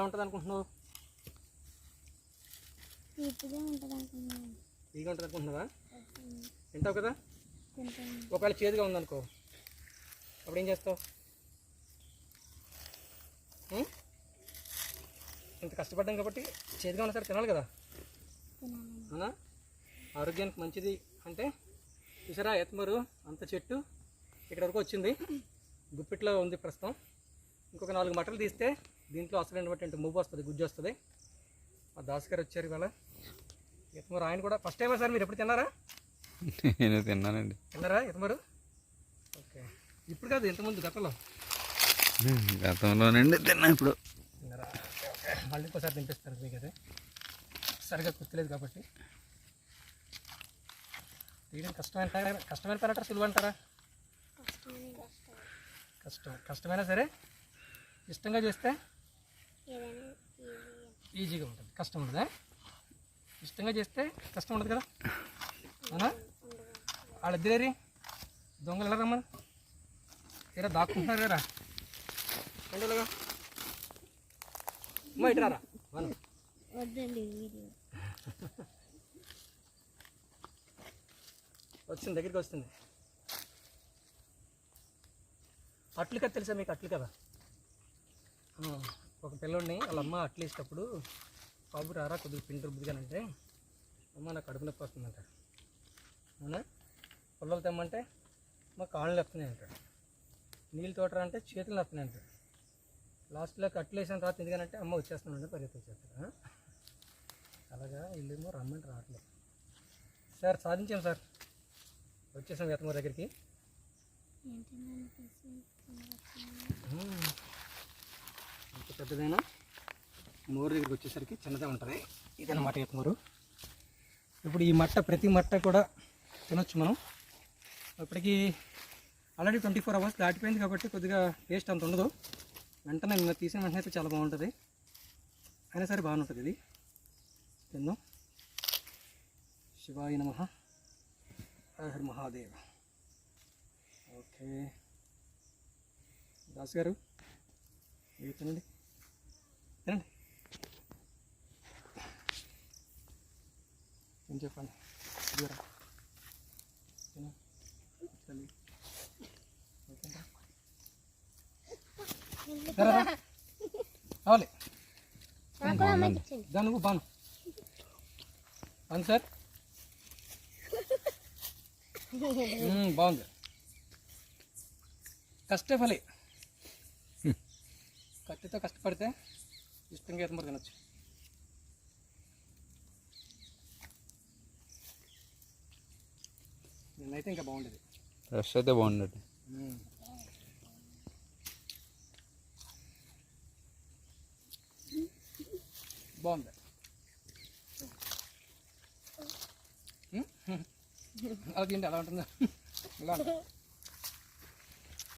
ఎలా ఉంటుంది అనుకుంటున్నావు? ఉంటుంది ఈగా ఉంటుంది అనుకుంటున్నావా? తింటావు కదా? ఒకవేళ చేదుగా ఉందనుకో. అప్పుడు ఏం చేస్తావు? ఇంత కష్టపడ్డాం కాబట్టి చేదుగా ఉన్నా సరే తినాలి కదా. అవునా? ఆరోగ్యానికి మంచిది అంటే చూసారా ఎత్మరు అంత చెట్టు ఇక్కడ వరకు వచ్చింది. గుప్పిట్లో ఉంది ప్రస్తుతం. ఇంకొక నాలుగు మట్టలు తీస్తే దీంట్లో అసలైనటువంటి మువ్వు వస్తుంది గుజ్జు వస్తుంది. మా దాస్ గారు వచ్చారు ఇవాళ. ఎత్మరు ఆయన కూడా ఫస్ట్ టైమా సార్ మీరు ఎప్పుడు తిన్నారా? నేను తిన్నానండి. తిన్నారా ఎత్మరు ఓకే. ఇప్పుడు కాదు ఇంతకుముందు గతంలో. గతంలోనండి తిన్నా ఇప్పుడు. తిన్నారా. మళ్ళీ ఇంకోసారి తినిపిస్తాను మీకు అదే సరిగా గుర్తులేదు కాబట్టి. తీయడం కష్టమైన కష్టమైన పని అంటారా సులువు అంటారా? కష్టం. కష్టం. కష్టమైనా సరే ఇష్టంగా చేస్తే ఈజీగా ఉంటుంది. కష్టం ఉండదా? ఇష్టంగా చేస్తే కష్టం ఉండదు కదా? అవునా? వాళ్ళిద్దరేరి? దొంగలు ఎలా రమ్మని? ఏరా దాక్కుంటున్నారు అమ్మ ఇటు రారా? మనం వచ్చింది దగ్గరికి వస్తుంది. అట్లు కదా తెలుసా మీకు అట్లు కదా? ఒక పిల్లోడిని వాళ్ళ అమ్మ అట్లు వేసేటప్పుడు బాబు రారా కొద్దిగా పిండి రుబ్బుదిగానంటే అమ్మ నాకు కడుపు నొప్పి వస్తుందంట. అవునా? పుల్లలు తెమ్మంటే మా కాళ్ళు వస్తున్నాయి అంటాడు నీళ్ళు తోటరా అంటే చేతులు నొస్తున్నాయి అంటాడు లాస్ట్లో అట్లు తర్వాత ఎందుకనంటే అమ్మ వచ్చేస్తున్నాడు పరిగెత్తి వచ్చేస్తాడు. అలాగా వీళ్ళేమో రమ్మంటే రావట్లేదు. సార్ సాధించాం సార్. వచ్చేసాం వేతమూరు దగ్గరికి ఏంటి నన్ను తీసి ఇంత పెద్దదైనా మోరు దగ్గరికి వచ్చేసరికి చిన్నదే ఉంటుంది. ఇదన్నమాట ఎత్మూరు ఇప్పుడు ఈ మట్ట ప్రతి మట్ట కూడా తినొచ్చు మనం. ఇప్పటికీ ఆల్రెడీ ట్వంటీ ఫోర్ అవర్స్ దాటిపోయింది కాబట్టి కొద్దిగా టేస్ట్ అంత ఉండదు. వెంటనే నిన్న తీసిన వెంటనే అయితే చాలా బాగుంటుంది. అయినా సరే బాగుంటుంది ఇది. తిందాం. శివాయ నమ. హర్ మహాదేవ్. ఓకే. దాస్ గారు మీరు తినండి. తినండి ఏం చెప్పండి ఇదిగోరా. తిను. తల్లి. ఓకేనా? రా, రా. రావాలి నాకు అమ్మాయికి ఇచ్చింది దా నువ్వు బాను అవును సార్ బాగుంది కష్టే ఫలి కత్తితో కష్టపడితే ఇష్టంగా ఎత్తమరు తినొచ్చు నిన్నైతే ఇంకా బాగుండేది ఫ్రెష్ అయితే బాగుండదు మ్మ్. బాగుంది మ్మ్? అలా తింటే అలా ఉంటుందా ఇలా ఉంటుంది.